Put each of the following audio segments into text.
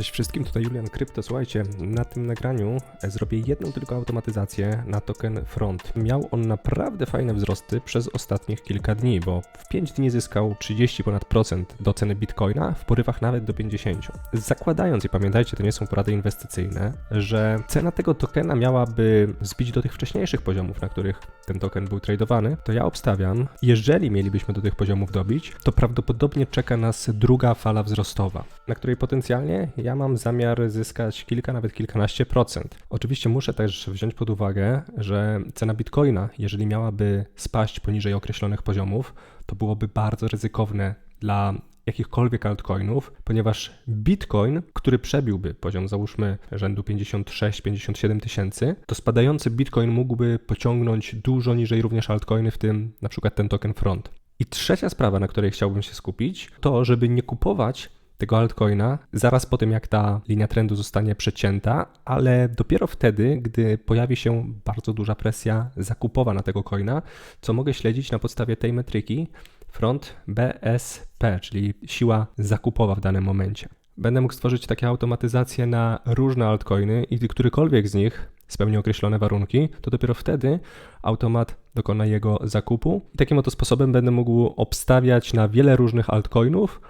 Cześć wszystkim, tutaj Julian Krypto. Słuchajcie, na tym nagraniu zrobię jedną tylko automatyzację na token Front. Miał on naprawdę fajne wzrosty przez ostatnich kilka dni, bo w 5 dni zyskał 30 ponad procent do ceny Bitcoina, w porywach nawet do 50. Zakładając, i pamiętajcie, to nie są porady inwestycyjne, że cena tego tokena miałaby zbić do tych wcześniejszych poziomów, na których ten token był tradowany, to ja obstawiam, jeżeli mielibyśmy do tych poziomów dobić, to prawdopodobnie czeka nas druga fala wzrostowa, na której potencjalnie ja mam zamiar zyskać kilka, nawet kilkanaście procent. Oczywiście muszę też wziąć pod uwagę, że cena bitcoina, jeżeli miałaby spaść poniżej określonych poziomów, to byłoby bardzo ryzykowne dla jakichkolwiek altcoinów, ponieważ Bitcoin, który przebiłby poziom załóżmy rzędu 56-57 tysięcy, to spadający Bitcoin mógłby pociągnąć dużo niżej również altcoiny, w tym na przykład ten token Front. I trzecia sprawa, na której chciałbym się skupić, to żeby nie kupować tego altcoina zaraz po tym, jak ta linia trendu zostanie przecięta, ale dopiero wtedy, gdy pojawi się bardzo duża presja zakupowa na tego coina, co mogę śledzić na podstawie tej metryki front BSP, czyli siła zakupowa w danym momencie. Będę mógł stworzyć takie automatyzacje na różne altcoiny i gdy którykolwiek z nich spełni określone warunki, to dopiero wtedy automat dokona jego zakupu. I takim oto sposobem będę mógł obstawiać na wiele różnych altcoinów,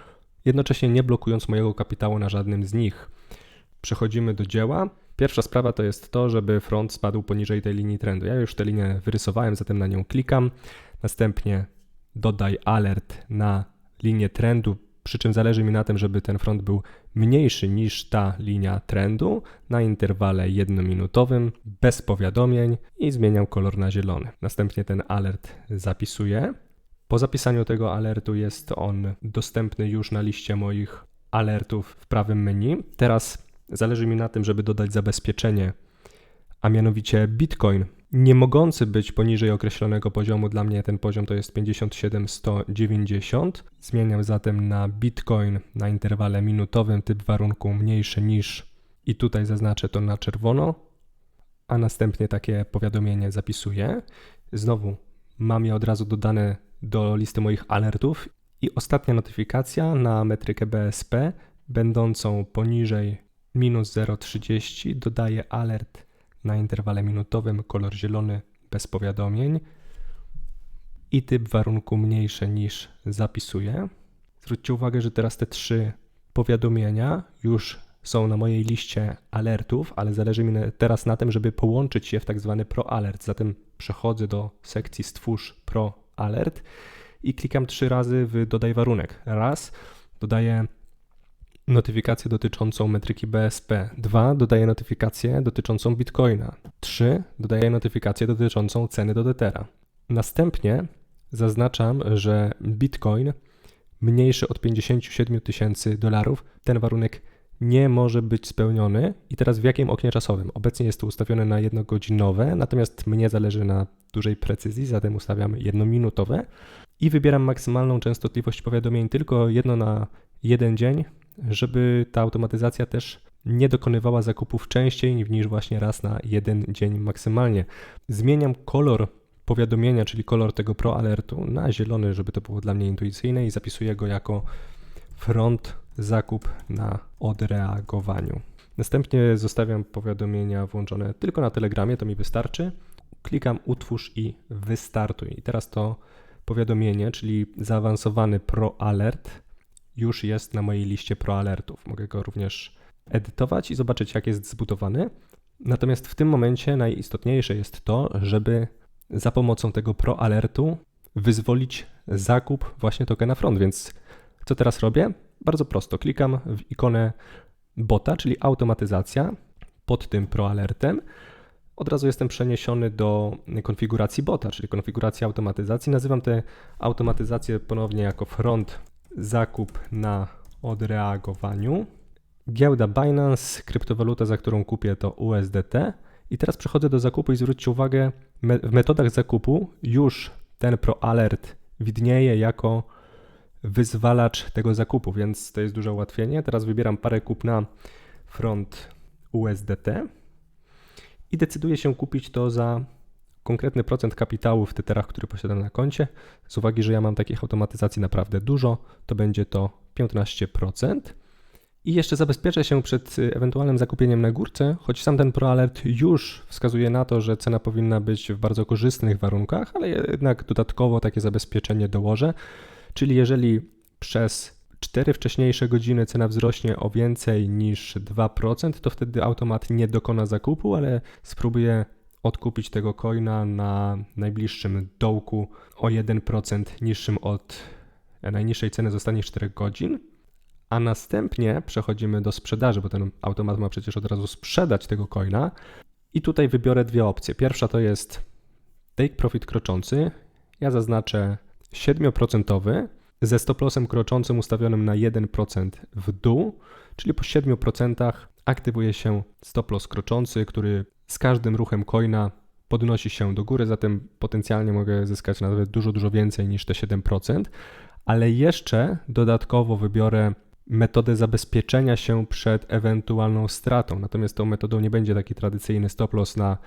jednocześnie nie blokując mojego kapitału na żadnym z nich. Przechodzimy do dzieła. Pierwsza sprawa to jest to, żeby front spadł poniżej tej linii trendu. Ja już tę linię wyrysowałem, zatem na nią klikam. Następnie dodaj alert na linię trendu, przy czym zależy mi na tym, żeby ten front był mniejszy niż ta linia trendu na interwale jednominutowym, bez powiadomień i zmieniam kolor na zielony. Następnie ten alert zapisuję. Po zapisaniu tego alertu jest on dostępny już na liście moich alertów w prawym menu. Teraz zależy mi na tym, żeby dodać zabezpieczenie, a mianowicie Bitcoin nie mogący być poniżej określonego poziomu. Dla mnie ten poziom to jest 57190. Zmieniam zatem na Bitcoin na interwale minutowym typ warunku mniejszy niż i tutaj zaznaczę to na czerwono, a następnie takie powiadomienie zapisuję. Znowu mam je od razu dodane do listy moich alertów i ostatnia notyfikacja na metrykę BSP będącą poniżej minus 0,30 dodaję alert na interwale minutowym kolor zielony bez powiadomień i typ warunku mniejszy niż zapisuję. Zwróćcie uwagę, że teraz te trzy powiadomienia już są na mojej liście alertów, ale zależy mi teraz na tym, żeby połączyć je w tak zwany Pro Alert. Zatem przechodzę do sekcji Stwórz Pro Alert i klikam trzy razy w Dodaj warunek. Raz, dodaję notyfikację dotyczącą metryki BSP. 2. Dodaję notyfikację dotyczącą Bitcoina. 3. Dodaję notyfikację dotyczącą ceny do Dethera. Następnie zaznaczam, że Bitcoin mniejszy od 57 tysięcy dolarów, ten warunek nie może być spełniony. I teraz w jakim oknie czasowym? Obecnie jest to ustawione na jednogodzinowe, natomiast mnie zależy na dużej precyzji, zatem ustawiam jednominutowe i wybieram maksymalną częstotliwość powiadomień tylko jedno na jeden dzień, żeby ta automatyzacja też nie dokonywała zakupów częściej niż właśnie raz na jeden dzień maksymalnie. Zmieniam kolor powiadomienia, czyli kolor tego Pro Alertu na zielony, żeby to było dla mnie intuicyjne i zapisuję go jako front zakup na odreagowaniu. Następnie zostawiam powiadomienia włączone tylko na Telegramie, to mi wystarczy. Klikam utwórz i wystartuj. I teraz to powiadomienie, czyli zaawansowany Pro Alert już jest na mojej liście proalertów. Mogę go również edytować i zobaczyć, jak jest zbudowany. Natomiast w tym momencie najistotniejsze jest to, żeby za pomocą tego proalertu wyzwolić zakup właśnie tokena front. Więc co teraz robię? Bardzo prosto. Klikam w ikonę bota, czyli automatyzacja pod tym proalertem. Od razu jestem przeniesiony do konfiguracji bota, czyli konfiguracji automatyzacji. Nazywam tę automatyzację ponownie jako front zakup na odreagowaniu. Giełda Binance, kryptowaluta, za którą kupię to USDT. I teraz przechodzę do zakupu i zwróćcie uwagę, w metodach zakupu już ten ProAlert widnieje jako wyzwalacz tego zakupu, więc to jest duże ułatwienie. Teraz wybieram parę kup na front USDT i decyduję się kupić to za konkretny procent kapitału w Tetherach, który posiadam na koncie. Z uwagi, że ja mam takich automatyzacji naprawdę dużo, to będzie to 15%. I jeszcze zabezpieczę się przed y, ewentualnym zakupieniem na górce, choć sam ten ProAlert już wskazuje na to, że cena powinna być w bardzo korzystnych warunkach, ale jednak dodatkowo takie zabezpieczenie dołożę. Czyli jeżeli przez 4 wcześniejsze godziny cena wzrośnie o więcej niż 2%, to wtedy automat nie dokona zakupu, ale spróbuje odkupić tego coina na najbliższym dołku o 1% niższym od najniższej ceny z ostatnich 4 godzin. A następnie przechodzimy do sprzedaży, bo ten automat ma przecież od razu sprzedać tego coina. I tutaj wybiorę dwie opcje. Pierwsza to jest take profit kroczący. Ja zaznaczę 7% ze stoplosem kroczącym ustawionym na 1% w dół, czyli po 7% aktywuje się stoplos kroczący, który z każdym ruchem coina podnosi się do góry, zatem potencjalnie mogę zyskać nawet dużo, dużo więcej niż te 7%, ale jeszcze dodatkowo wybiorę metodę zabezpieczenia się przed ewentualną stratą. Natomiast tą metodą nie będzie taki tradycyjny stop loss na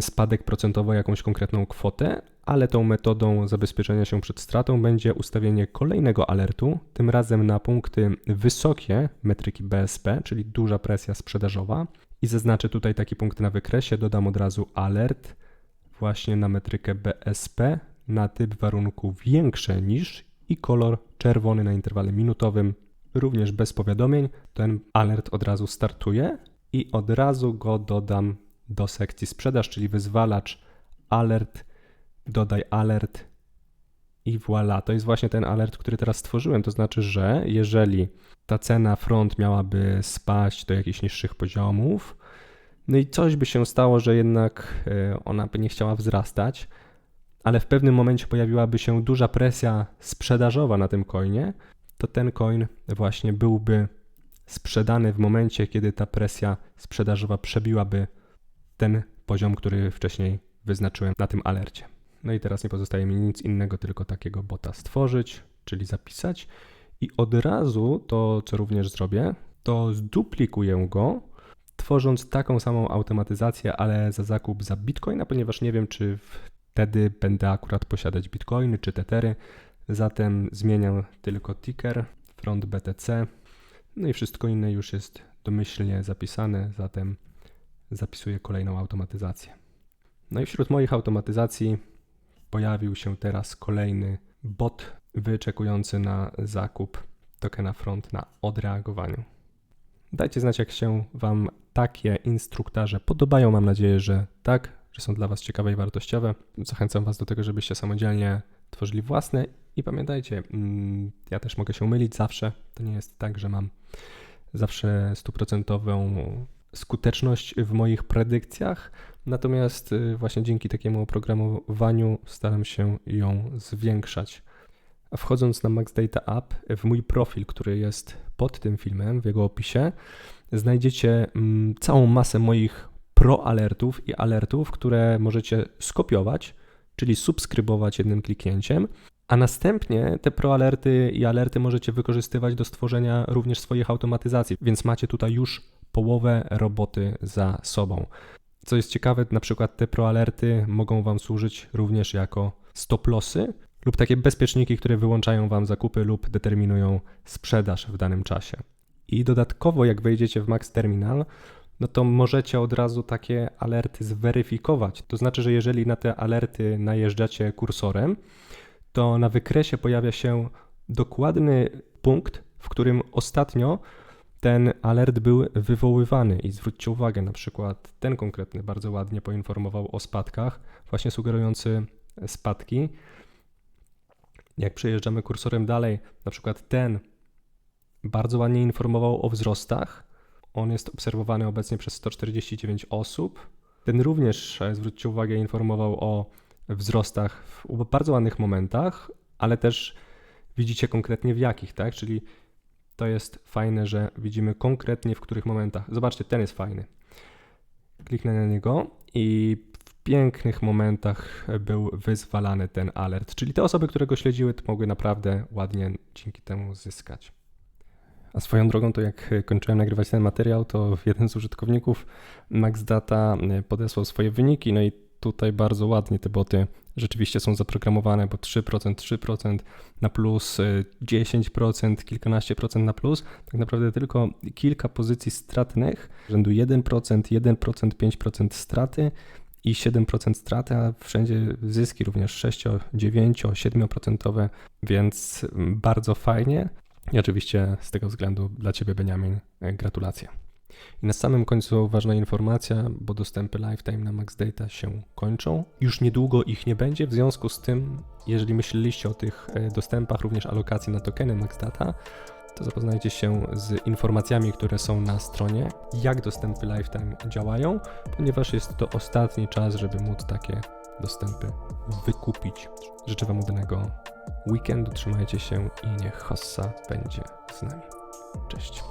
spadek procentowy jakąś konkretną kwotę, ale tą metodą zabezpieczenia się przed stratą będzie ustawienie kolejnego alertu, tym razem na punkty wysokie metryki BSP, czyli duża presja sprzedażowa. I zaznaczę tutaj taki punkt na wykresie, dodam od razu alert właśnie na metrykę BSP na typ warunku większe niż i kolor czerwony na interwale minutowym również bez powiadomień, ten alert od razu startuje i od razu go dodam do sekcji sprzedaż, czyli wyzwalacz alert, dodaj alert i voilà. To jest właśnie ten alert, który teraz stworzyłem. To znaczy, że jeżeli ta cena front miałaby spaść do jakichś niższych poziomów, no i coś by się stało, że jednak e, ona by nie chciała wzrastać, ale w pewnym momencie pojawiłaby się duża presja sprzedażowa na tym coinie, to ten coin właśnie byłby sprzedany w momencie, kiedy ta presja sprzedażowa przebiłaby ten poziom, który wcześniej wyznaczyłem na tym alercie. No i teraz nie pozostaje mi nic innego, tylko takiego bota stworzyć, czyli zapisać. I od razu to, co również zrobię, to zduplikuję go, tworząc taką samą automatyzację, ale za zakup za bitcoina, ponieważ nie wiem, czy wtedy będę akurat posiadać bitcoiny czy tetery, Zatem zmieniam tylko ticker, front BTC, no i wszystko inne już jest domyślnie zapisane, zatem zapisuję kolejną automatyzację. No i wśród moich automatyzacji pojawił się teraz kolejny bot wyczekujący na zakup tokena front na odreagowaniu. Dajcie znać, jak się Wam takie instruktarze podobają. Mam nadzieję, że tak, że są dla Was ciekawe i wartościowe. Zachęcam Was do tego, żebyście samodzielnie tworzyli własne i pamiętajcie, mm, ja też mogę się mylić zawsze. To nie jest tak, że mam zawsze stuprocentową skuteczność w moich predykcjach, natomiast y, właśnie dzięki takiemu oprogramowaniu staram się ją zwiększać. Wchodząc na Max Data App, w mój profil, który jest pod tym filmem, w jego opisie, znajdziecie mm, całą masę moich pro alertów i alertów, które możecie skopiować, czyli subskrybować jednym kliknięciem a następnie te proalerty i alerty możecie wykorzystywać do stworzenia również swoich automatyzacji, więc macie tutaj już połowę roboty za sobą. Co jest ciekawe, na przykład te proalerty mogą Wam służyć również jako stop-lossy lub takie bezpieczniki, które wyłączają Wam zakupy lub determinują sprzedaż w danym czasie. I dodatkowo, jak wejdziecie w Max Terminal, no to możecie od razu takie alerty zweryfikować. To znaczy, że jeżeli na te alerty najeżdżacie kursorem, to na wykresie pojawia się dokładny punkt, w którym ostatnio ten alert był wywoływany. I zwróćcie uwagę, na przykład ten konkretny bardzo ładnie poinformował o spadkach, właśnie sugerujący spadki. Jak przejeżdżamy kursorem dalej, na przykład ten bardzo ładnie informował o wzrostach. On jest obserwowany obecnie przez 149 osób. Ten również, zwróćcie uwagę, informował o wzrostach w bardzo ładnych momentach, ale też widzicie konkretnie w jakich, tak? Czyli to jest fajne, że widzimy konkretnie w których momentach. Zobaczcie, ten jest fajny. Kliknę na niego i w pięknych momentach był wyzwalany ten alert. Czyli te osoby, które go śledziły, mogły naprawdę ładnie dzięki temu zyskać. A swoją drogą, to jak kończyłem nagrywać ten materiał, to jeden z użytkowników MaxData podesłał swoje wyniki, no i tutaj bardzo ładnie te boty rzeczywiście są zaprogramowane, bo 3%, 3% na plus, y, 10%, kilkanaście procent na plus. Tak naprawdę tylko kilka pozycji stratnych, rzędu 1%, 1%, 5% straty i 7% straty, a wszędzie zyski również 6, 9, 7%, więc bardzo fajnie. I oczywiście z tego względu dla Ciebie, Beniamin, gratulacje. I na samym końcu ważna informacja, bo dostępy Lifetime na Max Data się kończą. Już niedługo ich nie będzie, w związku z tym, jeżeli myśleliście o tych e, dostępach, również alokacji na tokeny Max Data, to zapoznajcie się z informacjami, które są na stronie, jak dostępy Lifetime działają, ponieważ jest to ostatni czas, żeby móc takie dostępy wykupić. Życzę Wam udanego weekendu, trzymajcie się i niech Hossa będzie z nami. Cześć.